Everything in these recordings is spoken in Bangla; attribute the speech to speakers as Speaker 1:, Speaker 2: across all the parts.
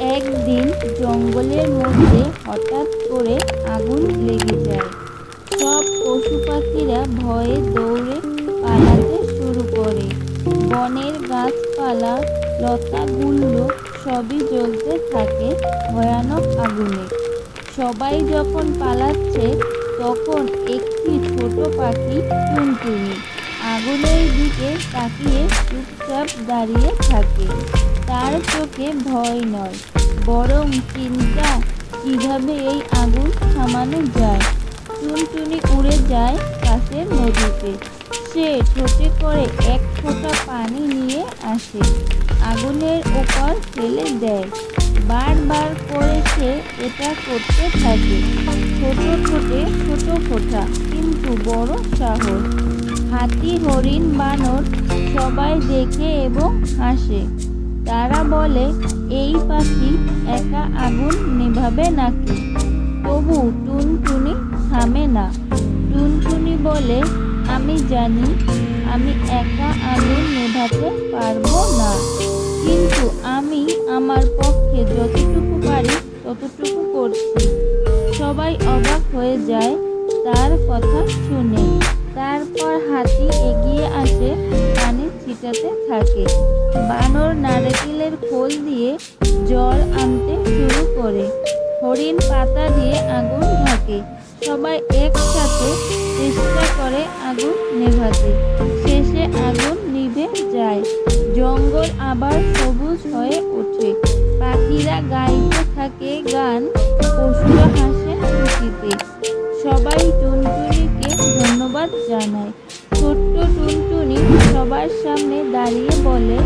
Speaker 1: একদিন জঙ্গলের মধ্যে হঠাৎ করে আগুন লেগে যায়। সব পশু পাখিরা ভয়ে দৌড়ে পালাতে শুরু করে। বনের গাছপালা লতা লতাগুলো সবই জ্বলতে থাকে ভয়ানক আগুনে। সবাই যখন পালাচ্ছে, তখন একটি ছোট পাখি টুনটুনি আগুনের দিকে তাকিয়ে চুপচাপ দাঁড়িয়ে থাকে। তার চোখে ভয় নয়, বরং চিন্তা কীভাবে এই আগুন থামানো যায়। টুনটুনি উড়ে যায় কাছের নদীতে। সে ঠোঁটে করে এক ফোঁটা পানি নিয়ে আসে, আগুনের ওপর ফেলে দেয়। বারবার করে সে এটা করতে থাকে, ছোট ছোটে ছোট ফোঁটা, কিন্তু বড় সাহস। হাতি হরিণ বানর সবাই দেখে এবং হাসে। তারা বলে, এই পাখি একা আগুন নেভাবে নাকি? তবু টুনটুনি থামে না। টুনটুনি বলে, আমি জানি, আমি একা আগুন নেভাতে পারব না। কিন্তু আমি আমার পক্ষে যতটুকু পারি, ততটুকু করছি। সবাই অবাক হয়ে যায় তার কথা শুনে। তারপর হাতি এগিয়ে আসে ছিটাতে থাকে। বানর নারকেলের খোল দিয়ে জল আনতে শুরু করে। হরিণ পাতা দিয়ে আগুন ঢাকে। সবাই একসাথে চেষ্টা করে আগুন নেভাতে। শেষে আগুন নিভে যায়। জঙ্গল আবার সবুজ হয়ে ওঠে। পাখিরা গাইতে থাকে গান, পশুরা হাসে খুশিতে। সবাই টুনটুনিকে ধন্যবাদ জানায়। ছোট্ট টুনটুনি সবার সামনে দাঁড়িয়ে বলে,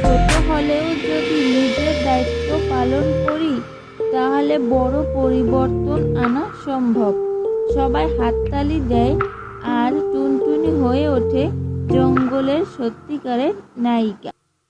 Speaker 1: ছোট হলেও যদি নিজের দায়িত্ব পালন করি, তাহলে বড় পরিবর্তন আনা সম্ভব। সবাই হাততালি দেয় আর টুনটুনি হয়ে ওঠে জঙ্গলের সত্যিকারের নায়িকা।